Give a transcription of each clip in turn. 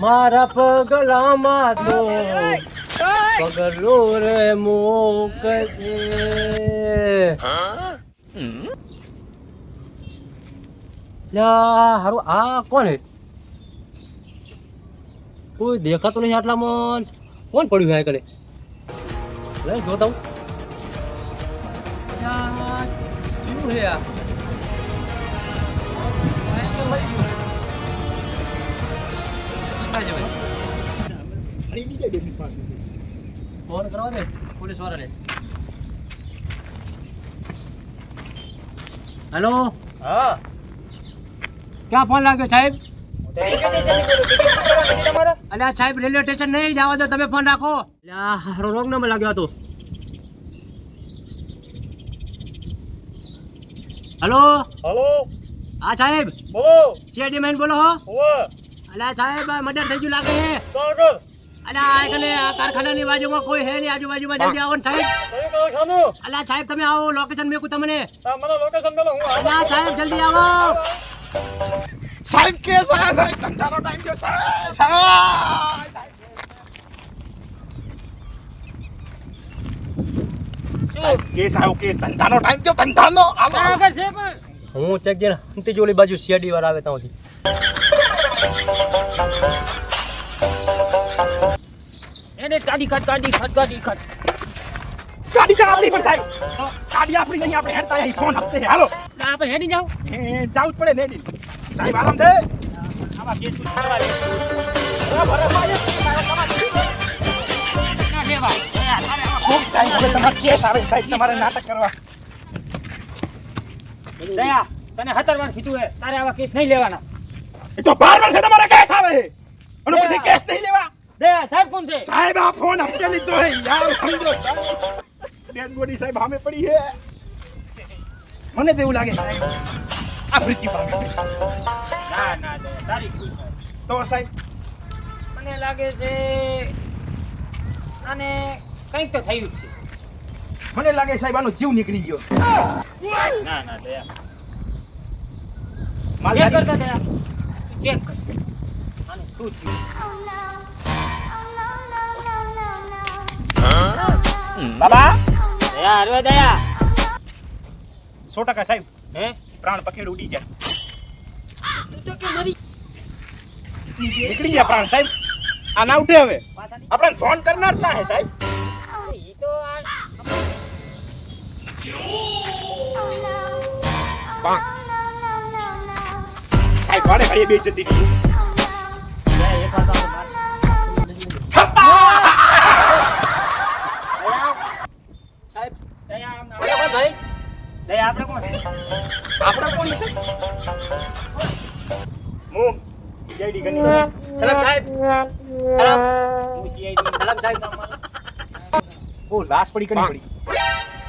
મારા પગલામાં તો પગલો રે મોકજે હારું આ કોણ હે? કોઈ દેખાતું નહીં આટલામાં કોણ પડ્યું હે કરે લે જોતા હું કેવું હે આ આ? કેટલા જવાય? ફોન કરવા દે પોલીસ વાળાને હેલો હા. ક્યાં ફોન લાગ્યો સાહેબ? અલે આ સાહેબ રેલવે સ્ટેશન નહીં જવા દો તમે ફોન રાખો. હારો રોંગ નંબર લાગ્યો હતો. હલો હલો હા સાહેબ? બોલો. સીઆઈડી મેન બોલો હો. અલ્યા સાહેબ મર્ડર થઈ ગયું લાગે છે. અલા કને આ કારખાનાની બાજુમાં કોઈ હે નહીં આજુબાજુમાં જલ્દી આવો ને સાહેબ. અલ્યા સાહેબ તમે આવો લોકેશન મેકું તમને. આ મને લોકેશન મેલો હું આવું. અલ્યા સાહેબ જલ્દી આવો. સાહેબ કેસ આયા સાહેબ? ટાઈમ સાહેબ સાહેબ. સાહેબ. સાહેબ કેસ આવ્યો કેસ. ધંધાનો ટાઈમ ધંધાનો. છે પણ હું ચેક અંતિ જોલી બાજુ સીઆઈડી વાર આવે ત્યાંથી. એને કાઢી કાઢ કાઢી કાઢ કાઢી કાઢ. ગાડી તો આપણી પણ સાહેબ. ગાડી આપણી નહીં આપણે હેડતા અહીં ફોન આપતે હાલો. આપણે હેડી જાવ જાવું જ પડે ને હેડી. સાહેબ આરામ છે? આમાં કેસ તું કરવા દે બરાબર. ના દેવા ખૂબ ટાઈમ હવે તમારે કેસ આવે સાહેબ તમારે નાટક કરવા. દયા તને વાર કીધું હે. તારે આવા કેસ નહીં લેવાના. એ તો બાર વર્ષે તમારે કેસ આવે. છે. અને પછી કેસ નહીં લેવા. દયા સાહેબ કોણ છે? સાહેબ આ ફોન આપતે લીધો હે. યાર સમજો. ડેડ બોડી સાહેબ સામે પડી હે. મને તો એવું લાગે સાહેબ આ મૃત્યુ પામે ના ના તારી તો સાહેબ? મને લાગે છે અને કંઈક તો થયું છે. મને લાગે સાહેબ આનો જીવ નીકળી ગયો. ના ના દયા. માલ કરતા દયા? ચેક કર આને શું છે બાબા? દયા હરવે દયા. સો ટકા સાહેબ. હે? પ્રાણ પકેડ ઉડી જાય તું તો કે મરી નીકળી ગયા પ્રાણ સાહેબ. આ ના ઉઠે હવે. આપણે ફોન કરનાર ના હે સાહેબ. ઈ તો આ સાહેબ વાડે ઘડીએ બે જતી રહી દયા એક વાર તો આપણે માર. સાહેબ દયા આમ ના- આપણે કોણ ભાઈ દયા આપણે કોણ આપણે કોણ છે હું સીઆઈડી ગની સલામ સાહેબ સલામ હું CID સલામ સાહેબ ઓ લાશ પડી કની પડી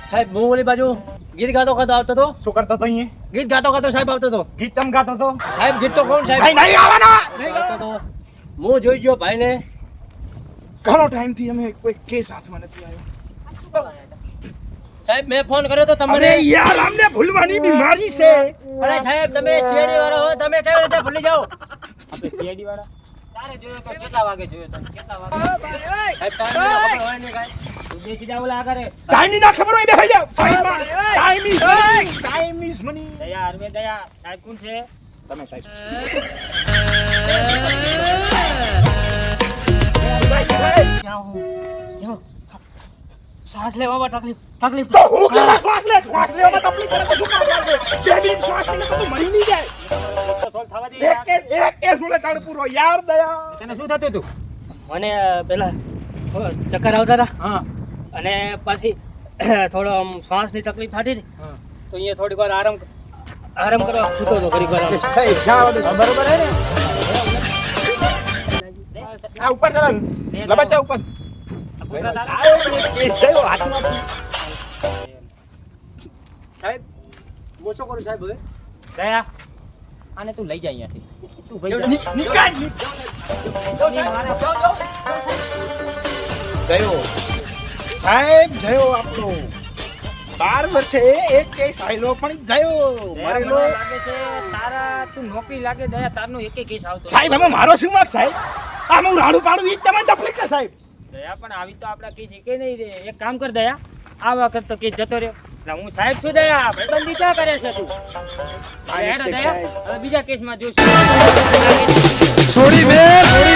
સાહેબ હું ઓલી બાજુ ગીત ગાતો ગાતો આવતો હતો શું કરતો તો અહીંયા ગીત ગાતો ગાતો સાહેબ આવતો હતો ગીત ચમકાતો તો? સાહેબ ગીત તો કોણ સાહેબ? નહીં આવવાનો! નહીં ગાતો હતો હું જોઈ ગયો ભાઈને. ઘણો ટાઈમથી અમે કોઈ કેસ હાથમાં નથી આવ્યો. સાહેબ મેં ફોન કર્યો તો તમને અરે યાર અમને ભૂલવાની બીમારી છે. અરે સાહેબ તમે શેરડી વાળા હો તમે કેવી રીતે ભૂલી જાઓ? આપણે શેરડી વાળા? તારે જોયો તો કેટલા વાગે જોયો તો કેટલા વાગે સાહેબ તમને ખબર હોય ને કાંઈ? બેસી જા ઓલા આગળ ટાઈમની ના ખબર હોય બેસી જાવ time is money time is money દયા અરવે દયા સાહેબ કોણ છે? તમે સાહેબ. શ્વાસ લેવામાં તકલીફ તકલીફ. તો હું કરવા શ્વાસ લે? શ્વાસ લેવામાં તકલીફ પડે તો શું કામ લાગે બે મિનિટ શ્વાસ લે તો મરી નહીં જાય. એક યાર. કેસ એક કેસ તાણ પૂરો યાર દયા. તને શું થતું હતું મને પેલા ચક્કર આવતા હતા. હા. અને પછી થોડો આમ શ્વાસની તકલીફ થતી ને તો અહીંયા થોડીક વાર આરામ આરામ કરવા ખૂતો હતો ઘડીક વાર. સાહેબ બરોબર હે ને? આ ઉપર જરા લબચા ઉપર. સાહેબ એક કેસ થયો હાથમાં સાહેબ ઓછો કરો સાહેબ હવે. ગયા આને તું લઈ જા અહીંયાથી. તું ભાઈ સાહેબ જયો આપણો બાર વર્ષે એક કેસ આયલો પણ જયો. મારે મરેલો લાગે છે તારા તું નોકરી લાગે દયા તારનો એક કેસ આવતો સાહેબ હવે મારો શું માર્ક સાહેબ? આમ હું રાડું પાડું ઈ જ તમને તકલીફ છે સાહેબ. દયા પણ આવી તો આપણા કેસ એકે નહીં રે એક કામ કર દયા આ વખત તો કેસ જતો રહ્યો. એટલે હું સાહેબ છું દયા ભાઈબંધી ક્યાં કરે છે તું? દયા હવે બીજા કેસમાં જોઈશું. છોડી બે છોડી